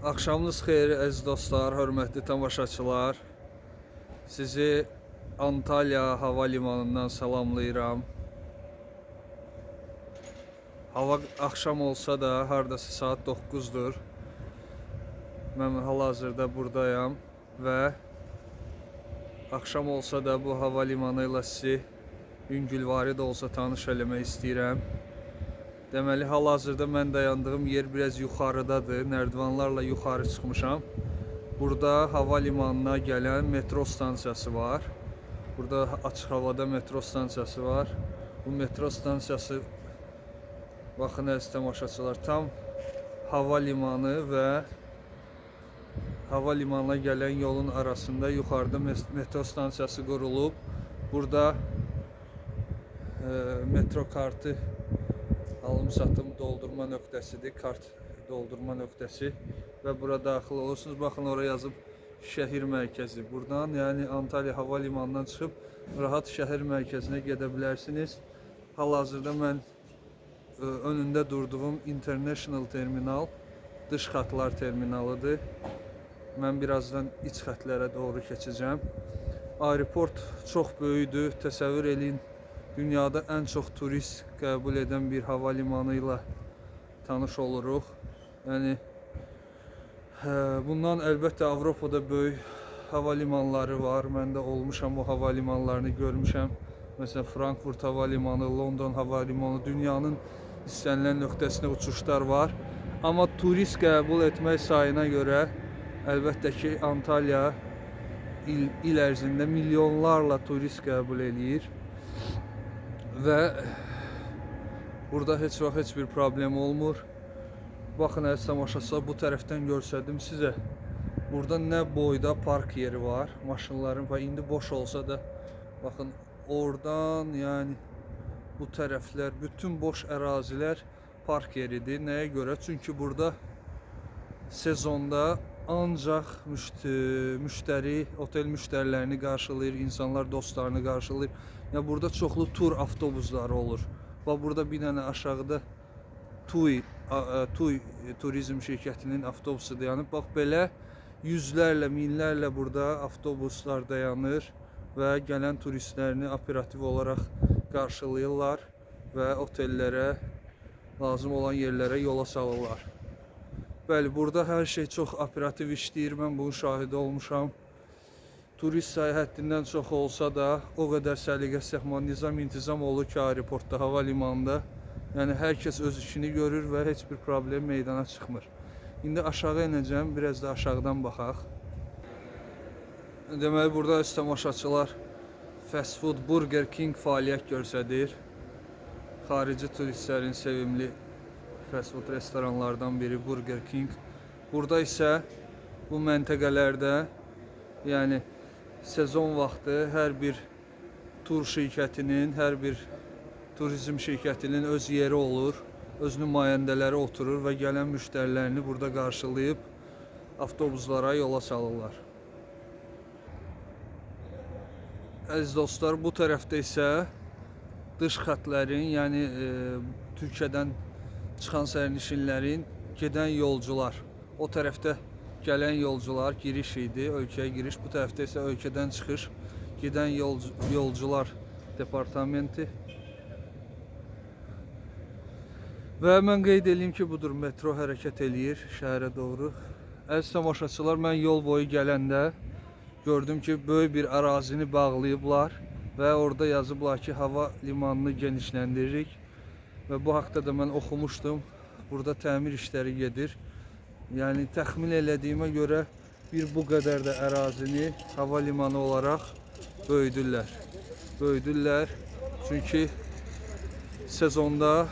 Axşamınız xeyir əziz dostlar, hörmətli tamaşaçılar. Sizi Antalya hava limanından salamlayıram. Hava axşam olsa da hardasa saat 9-dur. Mən hal-hazırda buradayam və axşam olsa da bu hava limanı ilə sizi yüngülvari olsa tanış eləmək istəyirəm. Deməli, hal-hazırda mən dayandığım yer biraz yuxarıdadır. Nərdivanlarla yuxarı çıxmışam. Burada hava limanına gələn metro stansiyası var. Burada açıq havada metro stansiyası var. Bu metro stansiyası baxın əziz tamaşaçılar, tam hava limanı və hava gələn yolun arasında yuxarıda metro stansiyası qurulub. Burada e, metro kartı alım satım doldurma nöqtəsidir. Kart doldurma nöqtəsi və bura daxil olursunuz. Baxın oraya yazıb şəhər mərkəzi. Buradan yəni Antalya hava limanından çıxıb rahat şəhər mərkəzinə gedə bilərsiniz. Hal-hazırda mən e, önündə durduğum International Terminal dış xətlər terminalıdır. Mən birazdan iç xətlərə doğru keçəcəm. Aeroport çox böyükdür. Təsəvvür eləyin, dünyada ən çox turist qəbul edən bir hava limanı ilə tanış oluruq. Yəni bundan əlbəttə Avropada böyük hava limanları var. Mən də olmuşam o hava limanlarını görmüşəm. Məsələn, Frankfurt hava limanı, London hava limanı, dünyanın istənilən nöqtəsinə uçuşlar var. Amma turist qəbul etmək sayına görə əlbəttə ki, Antalya il, il ərzində milyonlarla turist qəbul eləyir və burada heç vaxt heç bir problem olmur. Baxın əziz tamaşaçılar, bu tərəfdən göstərdim sizə. Burada nə boyda park yeri var, maşınların və indi boş olsa da baxın oradan yəni bu tərəflər bütün boş ərazilər park yeridir. Nəyə görə? Çünki burada sezonda ancaq müştə, müştəri, otel müştərilərini qarşılayır, insanlar dostlarını qarşılayır. Ya burada çoxlu tur avtobusları olur. Və burada bir dənə aşağıda TUI, TUI turizm şirkətinin avtobusu dayanıb. Bax belə yüzlərlə, minlərlə burada avtobuslar dayanır və gələn turistlərini operativ olaraq qarşılayırlar və otellərə lazım olan yerlərə yola salırlar. Bəli, burada hər şey çox operativ işləyir. Mən bunun şahidi olmuşam. Turist sayı həddindən çox olsa da, o qədər səliqə, səhman, nizam, intizam olur ki, aeroportda, hava. Yəni hər öz işini görür və heç bir problem meydana çıxmır. İndi aşağı enəcəm, biraz da aşağıdan baxaq. Deməli burada öz tamaşaçılar fast food Burger King fəaliyyət göstərir. Xarici turistlərin sevimli fast food restoranlardan biri Burger King. Burada isə bu məntəqələrdə yəni sezon vaxtı hər bir tur şirkətinin, hər bir turizm şirkətinin öz yeri olur. Öz nümayəndələri oturur və gələn müştərilərini burada qarşılayıb avtobuslara yola salırlar. Əziz dostlar, bu tərəfdə isə dış xətlərin, yəni e, Türkiyədən çıxan sərnişinlərin gedən yolcular, o tərəfdə gələn yolcular giriş idi, ölkəyə giriş, bu tərəfdə isə ölkədən çıxış, gedən yolcu, yolcular departamenti. Və mən qeyd edeyim ki, budur metro hərəkət eləyir şəhərə doğru. Əziz tamaşaçılar, mən yol boyu gələndə gördüm ki, böyük bir ərazini bağlayıblar və orada yazıblar ki, hava limanını genişləndiririk. Və bu haqda da mən oxumuşdum. Burada təmir işləri gedir. Yəni təxmin elədiyimə görə bir bu qədər də ərazini hava limanı olaraq böyüdürlər. Böyüdürlər. Çünki sezonda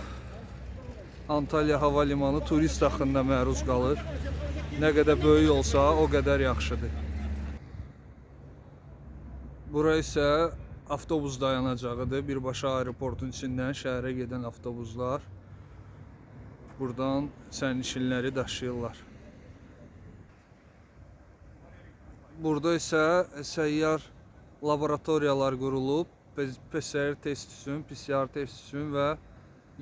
Antalya hava limanı turist axınına məruz qalır. Nə qədər böyük olsa, o qədər yaxşıdır. Bura isə avtobus dayanacağıdır. Birbaşa aeroportun içindən şəhərə gedən avtobuslar buradan sərnişinləri daşıyırlar. Burada isə səyyar laboratoriyalar qurulub. PCR test üçün, PCR test üçün və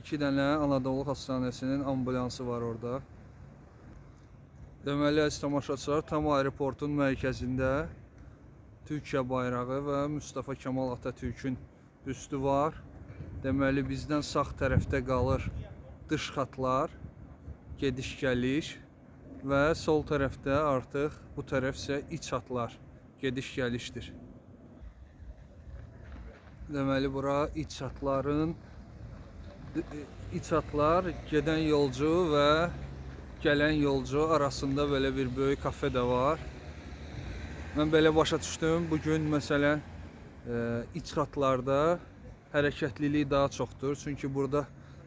iki dənə Anadolu Hastanəsinin ambulansı var orada. Deməli, əziz tamaşaçılar, tam aeroportun mərkəzində Türkiyə bayrağı və Mustafa Kemal Atatürkün büstü var. Deməli, bizdən sağ tərəfdə qalır dış xatlar, gediş-gəliş və sol tərəfdə artıq bu tərəf isə iç hatlar, gediş-gəlişdir. Deməli, bura iç hatların iç hatlar gedən yolcu və gələn yolcu arasında belə bir böyük kafe də var. Mən belə başa düşdüm. Bu gün məsələn e, iç xatlarda hərəkətlilik daha çoxdur. Çünki burada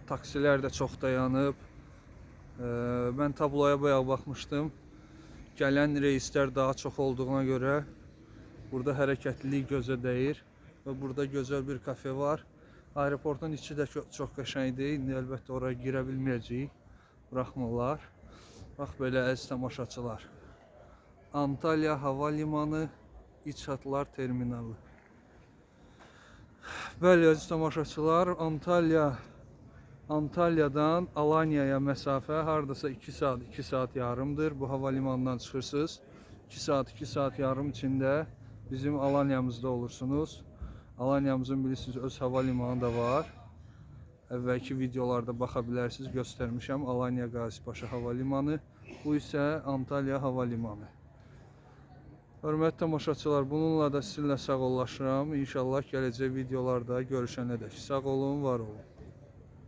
taksilər də çox dayanıb. E, mən tabloya bayaq baxmışdım. Gələn reyslər daha çox olduğuna görə burada hərəkətlilik gözə dəyir və burada gözəl bir kafe var. Aeroportun içi də çox qəşəngdir. İndi əlbəttə oraya girə bilməyəcəyik. Buraxmırlar. Bax belə əziz tamaşaçılar. Antalya Hava Limanı İç Hatlar Terminalı. Bəli, əziz tamaşaçılar, Antalya Antalyadan Alanya'ya məsafə hardasa 2 saat, 2 saat yarımdır. Bu hava limanından çıxırsınız. 2 saat, 2 saat yarım içində bizim Alanya'mızda olursunuz. Alanya'mızın bilirsiniz öz hava limanı da var. Əvvəlki videolarda baxa bilərsiniz, göstərmişəm Alanya Qazipaşa hava limanı. Bu isə Antalya hava limanı. Hörmətli tamaşaçılar, bununla da sizinlə sağollaşıram. İnşallah gələcək videolarda görüşənədək. Sağ olun, var olun.